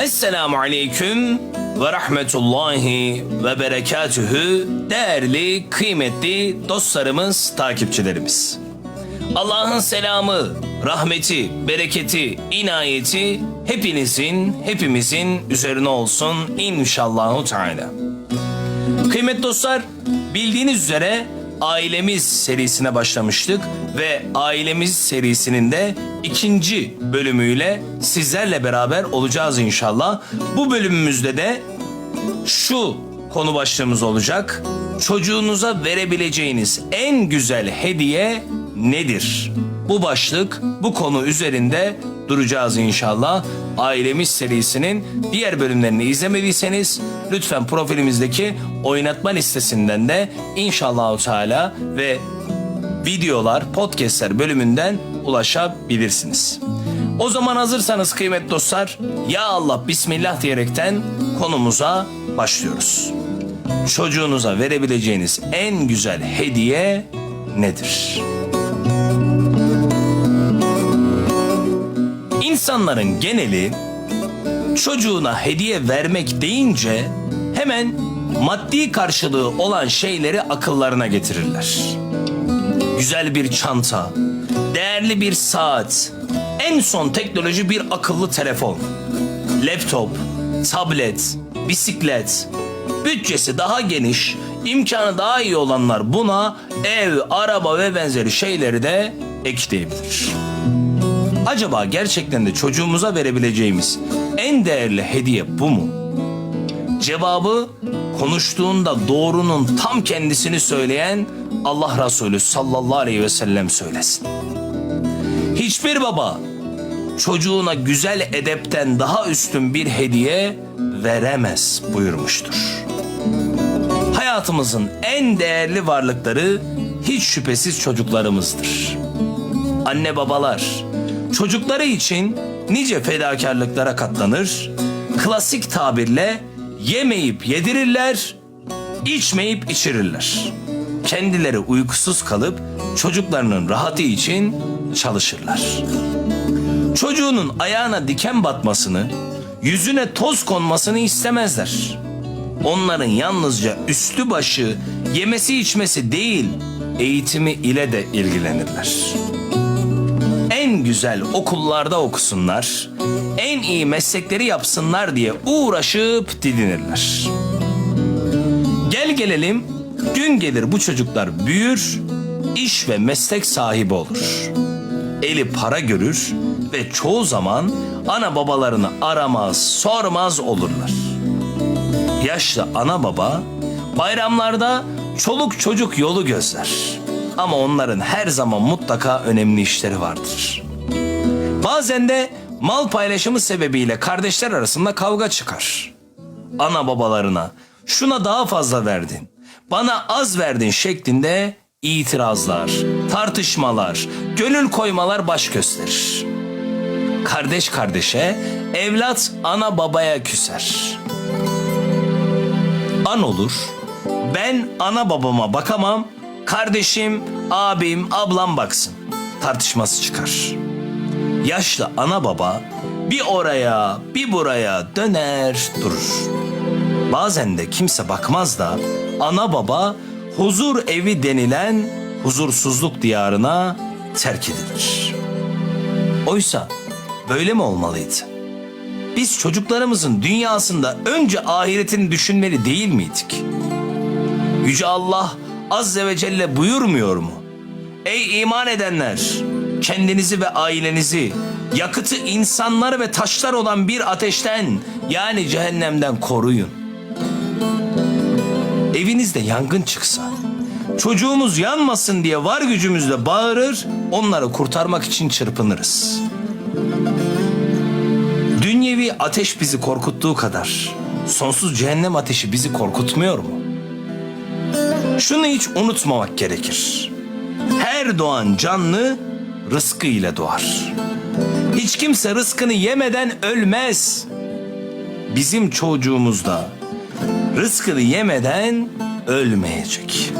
Esselamu Aleyküm ve Rahmetullahi ve Berekatühü değerli, kıymetli dostlarımız, takipçilerimiz. Allah'ın selamı, rahmeti, bereketi, inayeti hepinizin, hepimizin üzerine olsun inşallahu teala. Kıymetli dostlar, bildiğiniz üzere Ailemiz serisine başlamıştık ve Ailemiz serisinin de ikinci bölümüyle sizlerle beraber olacağız inşallah. Bu bölümümüzde de şu konu başlığımız olacak. Çocuğunuza verebileceğiniz en güzel hediye nedir? Bu başlık, bu konu üzerinde duracağız inşallah. Ailemiz serisinin diğer bölümlerini izlemediyseniz lütfen profilimizdeki oynatma listesinden de inşallah Teala ve videolar, podcastler bölümünden ulaşabilirsiniz. O zaman hazırsanız kıymetli dostlar, ya Allah Bismillah diyerekten konumuza başlıyoruz. Çocuğunuza verebileceğiniz en güzel hediye nedir? İnsanların geneli çocuğuna hediye vermek deyince hemen maddi karşılığı olan şeyleri akıllarına getirirler. Güzel bir çanta, değerli bir saat, en son teknoloji bir akıllı telefon, laptop, tablet, bisiklet, bütçesi daha geniş, imkanı daha iyi olanlar buna ev, araba ve benzeri şeyleri de ekleyebilir. Acaba gerçekten de çocuğumuza verebileceğimiz en değerli hediye bu mu? Cevabı konuştuğunda doğrunun tam kendisini söyleyen Allah Resulü sallallahu aleyhi ve sellem söylesin. Hiçbir baba çocuğuna güzel edepten daha üstün bir hediye veremez buyurmuştur. Hayatımızın en değerli varlıkları hiç şüphesiz çocuklarımızdır. Anne babalar çocukları için nice fedakarlıklara katlanır, klasik tabirle yemeyip yedirirler, içmeyip içirirler. Kendileri uykusuz kalıp çocuklarının rahatı için çalışırlar. Çocuğunun ayağına diken batmasını, yüzüne toz konmasını istemezler. Onların yalnızca üstü başı yemesi içmesi değil, eğitimi ile de ilgilenirler. Güzel okullarda okusunlar, en iyi meslekleri yapsınlar diye uğraşıp didinirler. Gel gelelim, gün gelir bu çocuklar büyür, iş ve meslek sahibi olur. Eli para görür ve çoğu zaman ana babalarını aramaz, sormaz olurlar. Yaşlı ana baba bayramlarda çoluk çocuk yolu gözler. Ama onların her zaman mutlaka önemli işleri vardır. Bazen de mal paylaşımı sebebiyle kardeşler arasında kavga çıkar. Ana babalarına şuna daha fazla verdin, bana az verdin şeklinde itirazlar, tartışmalar, gönül koymalar baş gösterir. Kardeş kardeşe, evlat ana babaya küser. An olur, ben ana babama bakamam, kardeşim, abim, ablam baksın. Tartışması çıkar. Yaşlı ana baba bir oraya bir buraya döner durur. Bazen de kimse bakmaz da ana baba huzur evi denilen huzursuzluk diyarına terk edilir. Oysa böyle mi olmalıydı? Biz çocuklarımızın dünyasında önce ahiretini düşünmeli değil miydik? Yüce Allah Azze ve Celle buyurmuyor mu? Ey iman edenler! Kendinizi ve ailenizi yakıtı insanlar ve taşlar olan bir ateşten yani cehennemden koruyun. Evinizde yangın çıksa, çocuğumuz yanmasın diye var gücümüzle bağırır, onları kurtarmak için çırpınırız. Dünyevi ateş bizi korkuttuğu kadar sonsuz cehennem ateşi bizi korkutmuyor mu? Şunu hiç unutmamak gerekir. Her doğan canlı rızkı ile doğar. Hiç kimse rızkını yemeden ölmez. Bizim çocuğumuz da rızkını yemeden ölmeyecek.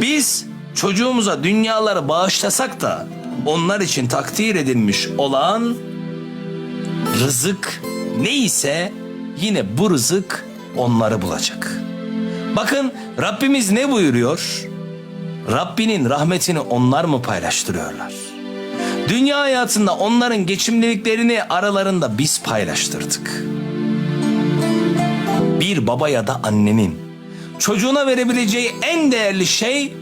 Biz çocuğumuza dünyaları bağışlasak da onlar için takdir edilmiş olan rızık neyse yine bu rızık onları bulacak. Bakın Rabbimiz ne buyuruyor? Rabbinin rahmetini onlar mı paylaştırıyorlar? Dünya hayatında onların geçimliliklerini aralarında biz paylaştırdık. Bir baba ya da annenin çocuğuna verebileceği en değerli şey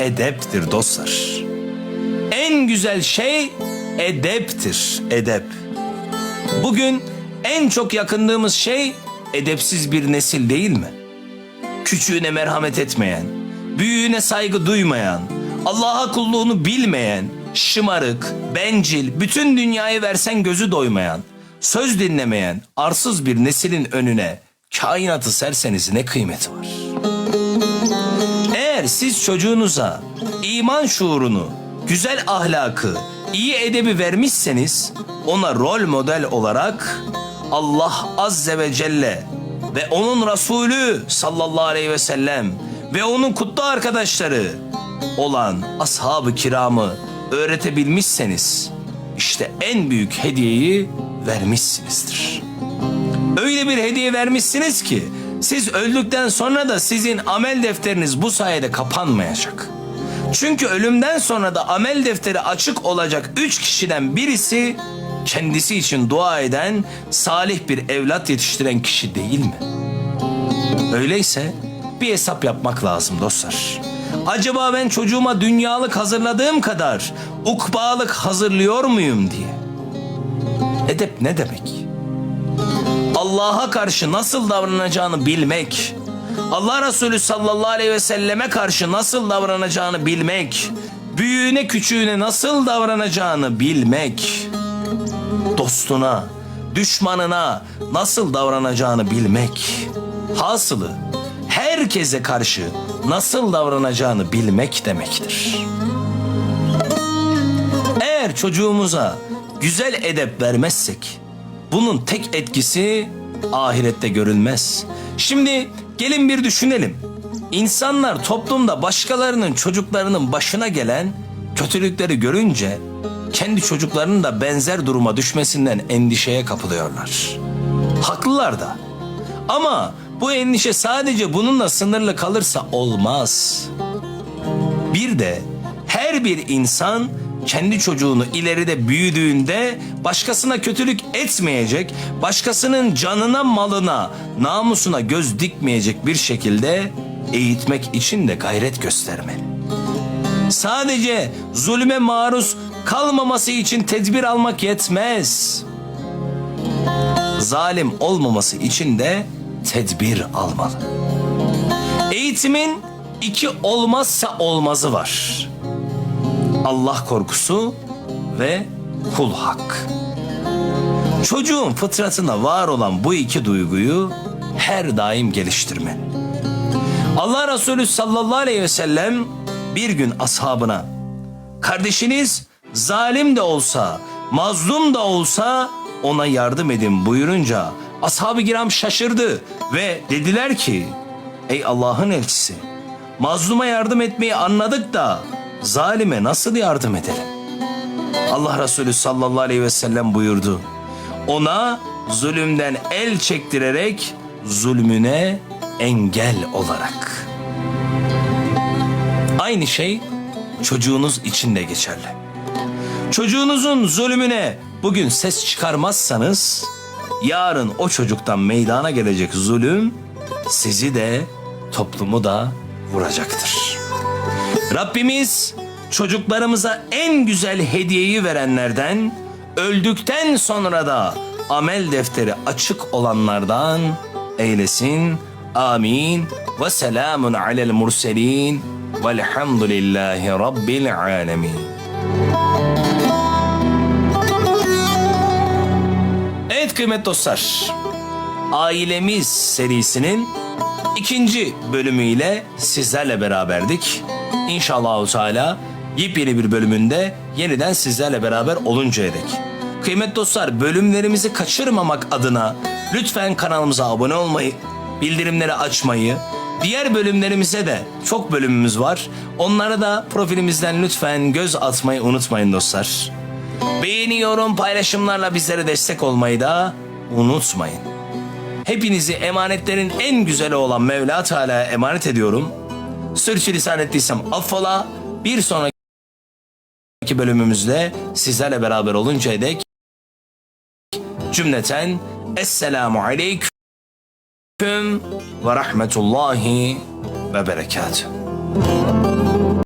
edeptir dostlar. En güzel şey edeptir, edep. Bugün en çok yakındığımız şey edepsiz bir nesil değil mi? Küçüğüne merhamet etmeyen, büyüğüne saygı duymayan, Allah'a kulluğunu bilmeyen, şımarık, bencil, bütün dünyayı versen gözü doymayan, söz dinlemeyen, arsız bir neslin önüne kainatı serseniz ne kıymeti var? Eğer siz çocuğunuza iman şuurunu, güzel ahlakı, iyi edebi vermişseniz ona rol model olarak Allah Azze ve Celle ve onun Resulü sallallahu aleyhi ve sellem ve onun kutlu arkadaşları olan ashab-ı kiramı öğretebilmişseniz işte en büyük hediyeyi vermişsinizdir. Öyle bir hediye vermişsiniz ki siz öldükten sonra da sizin amel defteriniz bu sayede kapanmayacak. Çünkü ölümden sonra da amel defteri açık olacak üç kişiden birisi kendisi için dua eden salih bir evlat yetiştiren kişi değil mi? Öyleyse bir hesap yapmak lazım dostlar. Acaba ben çocuğuma dünyalık hazırladığım kadar ukbalık hazırlıyor muyum diye. Edep ne demek? Allah'a karşı nasıl davranacağını bilmek, Allah Resulü sallallahu aleyhi ve selleme karşı nasıl davranacağını bilmek, büyüğüne küçüğüne nasıl davranacağını bilmek, dostuna, düşmanına nasıl davranacağını bilmek, hasılı herkese karşı nasıl davranacağını bilmek demektir. Eğer çocuğumuza güzel edep vermezsek bunun tek etkisi ahirette görülmez. Şimdi gelin bir düşünelim. İnsanlar toplumda başkalarının çocuklarının başına gelen kötülükleri görünce kendi çocuklarının da benzer duruma düşmesinden endişeye kapılıyorlar. Haklılar da. Ama bu endişe sadece bununla sınırlı kalırsa olmaz. Bir de her bir insan kendi çocuğunu ileride büyüdüğünde başkasına kötülük etmeyecek, başkasının canına, malına, namusuna göz dikmeyecek bir şekilde eğitmek için de gayret göstermeli. Sadece zulüme maruz kalmaması için tedbir almak yetmez. Zalim olmaması için de tedbir almalı. Eğitimin iki olmazsa olmazı var. Allah korkusu ve kul hak. Çocuğun fıtratına var olan bu iki duyguyu her daim geliştirmeli. Allah Resulü sallallahu aleyhi ve sellem bir gün ashabına kardeşiniz zalim de olsa mazlum da olsa ona yardım edin buyurunca ashab-ı şaşırdı ve dediler ki ey Allah'ın elçisi mazluma yardım etmeyi anladık da zalime nasıl yardım edelim? Allah Resulü sallallahu aleyhi ve sellem buyurdu. Ona zulümden el çektirerek zulmüne engel olarak. Aynı şey çocuğunuz için de geçerli. Çocuğunuzun zulmüne bugün ses çıkarmazsanız yarın o çocuktan meydana gelecek zulüm sizi de toplumu da vuracaktır. Rabbimiz çocuklarımıza en güzel hediyeyi verenlerden, öldükten sonra da amel defteri açık olanlardan eylesin. Amin. Ve selamun alel murselin. Velhamdülillahi Rabbil alemin. Evet kıymetli dostlar. Ailemiz serisinin ikinci bölümüyle sizlerle beraberdik. İnşallah Teala yepyeni bir bölümünde yeniden sizlerle beraber oluncaya dek. Kıymetli dostlar bölümlerimizi kaçırmamak adına lütfen kanalımıza abone olmayı, bildirimleri açmayı, diğer bölümlerimize de çok bölümümüz var. Onlara da profilimizden lütfen göz atmayı unutmayın dostlar. Beğeni, yorum, paylaşımlarla bizlere destek olmayı da unutmayın. Hepinizi emanetlerin en güzeli olan Mevla Teala'ya emanet ediyorum. Sürçülisan ettiysem affola. Bir sonraki bölümümüzde sizlerle beraber oluncaya dek cümleten Esselamu Aleyküm ve Rahmetullahi ve Berekatuhu.